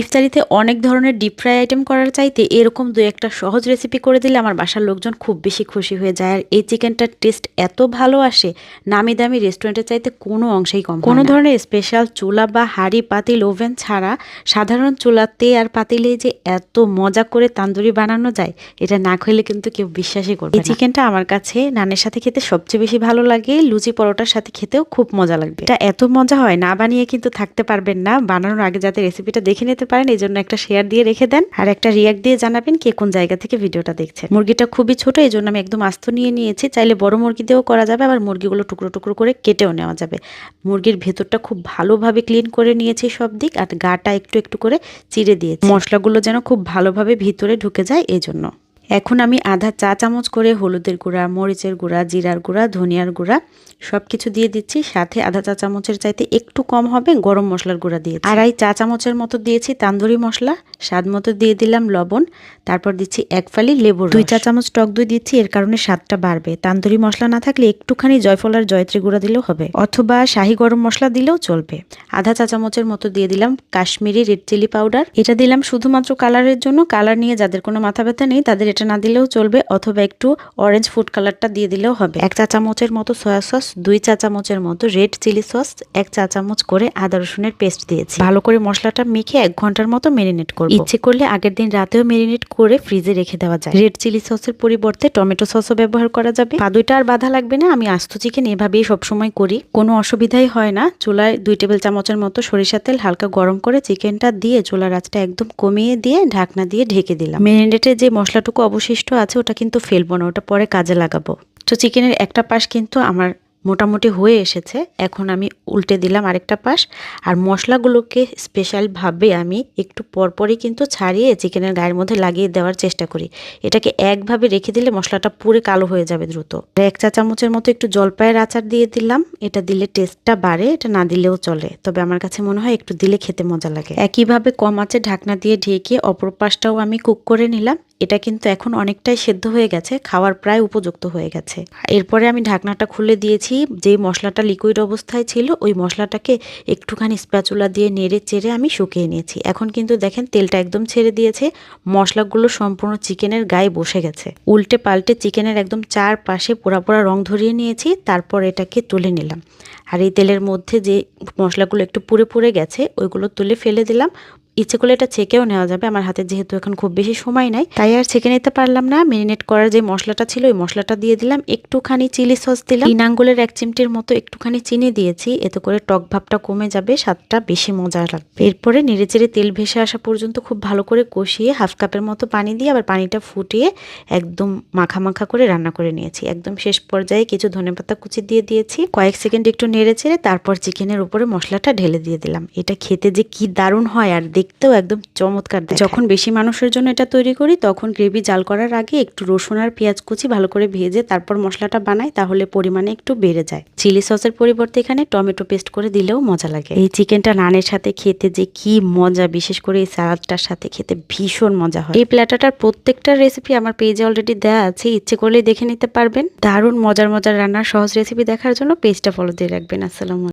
ইফতারিতে অনেক ধরনের deep fry item করার চাইতে এরকম দু একটা সহজ রেসিপি করে দিলে আমার বাসার লোকজন খুব বেশি খুশি হয়ে যায়। আর এই চিকেনটার টেস্ট এত ভালো আসে নামি দামি রেস্টুরেন্টের চাইতে কোনো অংশেই কম কোনো ধরনের স্পেশাল চুলা বা হাঁড়ি পাতিল ওভেন ছাড়া সাধারণ চুলাতে আর পাতিলে যে এত মজা করে তান্দুরি বানানো যায় এটা না খেলে কিন্তু কেউ বিশ্বাসই করবে এই চিকেনটা আমার কাছে নানের সাথে খেতে সবচেয়ে বেশি ভালো লাগে লুচি পরোটার সাথে খেতেও খুব মজা লাগবে। এটা এত মজা হয় না বানিয়ে কিন্তু থাকতে পারবেন না। বানানোর আগে যাতে রেসিপিটা দেখে নিতে পারেন, এই জন্য একটা শেয়ার দিয়ে রেখে দেন। আর একটা রিয়াক্ট দিয়ে জানাবেন কে কোন জায়গা থেকে ভিডিওটা দেখছেন। মুরগিটা খুবই ছোট, এই জন্য আমি একদম আস্ত নিয়ে নিয়েছি। চাইলে বড় মুরগি দিয়েও করা যাবে, আবার মুরগিগুলো টুকরো টুকরো করে কেটেও নেওয়া যাবে। মুরগির ভেতরটা খুব ভালোভাবে ক্লিন করে নিয়েছি সব দিক, আর গাটা একটু একটু করে চিড়ে দিয়েছি। মশলাগুলো যেন খুব ভালোভাবে ভিতরে ঢুকে যায়, এই জন্য। এখন আমি আধা চা চামচ করে হলুদের গুঁড়া, মরিচের গুঁড়া, জিরার গুঁড়া, ধনিয়ার গুঁড়া সব কিছু দিয়ে দিচ্ছি। সাথে আধা চা চামচের চাইতে একটু কম হবে, গরম মশলার গুঁড়া দিয়ে আড়াই চা চামচের মতো দিয়েছি তান্দুরি মশলা, স্বাদ মতো দিয়ে দিলাম লবণ। তারপর দিচ্ছি এক ফালি লেবুর দুই চা চামচ টক দই দিচ্ছি, এর কারণে স্বাদটা বাড়বে। তান্দুরি মশলা না থাকলে একটুখানি জয়ফল আর জয়ত্রী গুঁড়া দিলেও হবে, অথবা শাহি গরম মশলা দিলেও চলবে। আধা চা চামচের মতো দিয়ে দিলাম কাশ্মীরি রেড চিলি পাউডার। এটা দিলাম শুধুমাত্র কালারের জন্য। কালার নিয়ে যাদের কোনো মাথা ব্যথা নেই, তাদের এটা না দিলেও চলবে অথবা একটু অরেঞ্জ ফুড কালারটা দিয়ে দিলেও হবে। এক চা চামচের মতো সয়া সস দুই চা চামচের মতো রেড চিলি সস এক চা চামচ করে আদা রসুনের পেস্ট দিয়েছি। ভালো করে মশলাটা মেখে এক ঘণ্টার মতো মেরিনেট করব। ইচ্ছে করলে আগের দিন রাতেও মেরিনেট করে ফ্রিজে রেখে দেওয়া যায়। রেড চিলি সসের পরিবর্তে টমেটো সসও ব্যবহার করা যাবে। পাদুইটা আর বাধা লাগবে না, আমি আস্ত চিকেন এভাবেই সবসময় করি। কোনো অসুবিধাই হয় না, চুলায় দুই টেবিল চামচের মতো সরিষা তেল হালকা গরম করে চিকেনটা দিয়ে চুলার আঁচটা একদম কমিয়ে দিয়ে ঢাকনা দিয়ে ঢেকে দিলাম। মেরিনেটে যে মশলাটুকু অবশিষ্ট আছে, ওটা কিন্তু ফেলব না, ওটা পরে কাজে লাগাবো। তো চিকেনের একটা পাশ কিন্তু আমার মোটামুটি হয়ে এসেছে, এখন আমি উল্টে দিলাম আরেকটা পাশ। আর মশলাগুলোকে স্পেশালভাবে আমি একটু পরপরই কিন্তু ছাড়িয়ে চিকেনের গায়ের মধ্যে লাগিয়ে দেওয়ার চেষ্টা করি। এটাকে একভাবে রেখে দিলে মশলাটা পুরো কালো হয়ে যাবে দ্রুত। এক চা চামচের মতো একটু জলপাইয়ের আচার দিয়ে দিলাম, এটা দিলে টেস্টটা বাড়ে, এটা না দিলেও চলে। তবে আমার কাছে মনে হয় একটু দিলে খেতে মজা লাগে। একইভাবে কম আছে ঢাকনা দিয়ে ঢেকে অপর পাশটাও আমি কুক করে নিলাম এটা কিন্তু এখন অনেকটাই সেদ্ধ হয়ে গেছে, খাওয়ার প্রায় উপযুক্ত হয়ে গেছে। এরপরে আমি ঢাকনাটা খুলে দিয়েছি, যেই মশলাটা লিকুইড অবস্থায় ছিল, ওই মশলাটাকে একটুখানি স্প্যাচুলা দিয়ে নেড়ে চেড়ে আমি শুকিয়ে নিয়েছি। এখন কিন্তু দেখেন তেলটা একদম ছেড়ে দিয়েছে, মশলাগুলো সম্পূর্ণ চিকেনের গায়ে বসে গেছে। উল্টে পাল্টে চিকেনের একদম চার পাশে পোড়া পোড়া রং ধরিয়ে নিয়েছি, তারপর এটাকে তুলে নিলাম। আর এই তেলের মধ্যে যে মশলাগুলো একটু পুড়ে পুড়ে গেছে, ওইগুলো তুলে ফেলে দিলাম ইচ্ছে করলে এটা ছেঁকেও নেওয়া যাবে। আমার হাতে যেহেতু এখন খুব বেশি সময় নাই, তাই আর ছেঁকে নিতে পারলাম না। মেরিনেট করার যে মশলাটা ছিল, ওই মশলাটা দিয়ে দিলাম। একটুখানি চিলি সস দিলাম। তিন আঙ্গুলের এক চিমটির মতো একটুখানি চিনি দিয়েছি। এতে করে টক ভাবটা কমে যাবে, স্বাদটা বেশি মজা লাগবে। এরপরে নেড়েচেড়ে তেল ভেসে আসা পর্যন্ত খুব ভালো করে কষিয়ে হাফ কাপের মতো পানি দিয়ে আবার পানিটা ফুটিয়ে একদম মাখা মাখা করে রান্না করে নিয়েছি। একদম শেষ পর্যায়ে কিছু ধনেপাতা কুচি দিয়ে দিয়েছি। কয়েক সেকেন্ড একটু নেড়ে চেড়ে তারপর চিকেনের উপরে মশলাটা ঢেলে দিয়ে দিলাম। এটা খেতে যে কি দারুণ হয় আর দেখতেও একদম চমৎকার দেয় যখন বেশি মানুষের জন্য এটা তৈরি করি, তখন গ্রেভি জাল করার আগে একটু রসুন আর পেঁয়াজ কুচি ভালো করে ভেজে তারপর মশলাটা বানাই, তাহলে পরিমাণে একটু বেড়ে যায়। চিলি সসের পরিবর্তে এখানে টমেটো পেস্ট করে দিলেও মজা লাগে। এই চিকেনটা নানের সাথে খেতে যে কি মজা, বিশেষ করে এই স্যালাডটার সাথে খেতে ভীষণ মজা হয়। এই প্ল্যাটারটার প্রত্যেকটা রেসিপি আমার পেজে অলরেডি দেওয়া আছে, ইচ্ছে করলে দেখে নিতে পারবেন। দারুণ মজার মজার রান্নার সহজ রেসিপি দেখার জন্য পেজটা ফলো দিয়ে রাখবেন। আসসালাম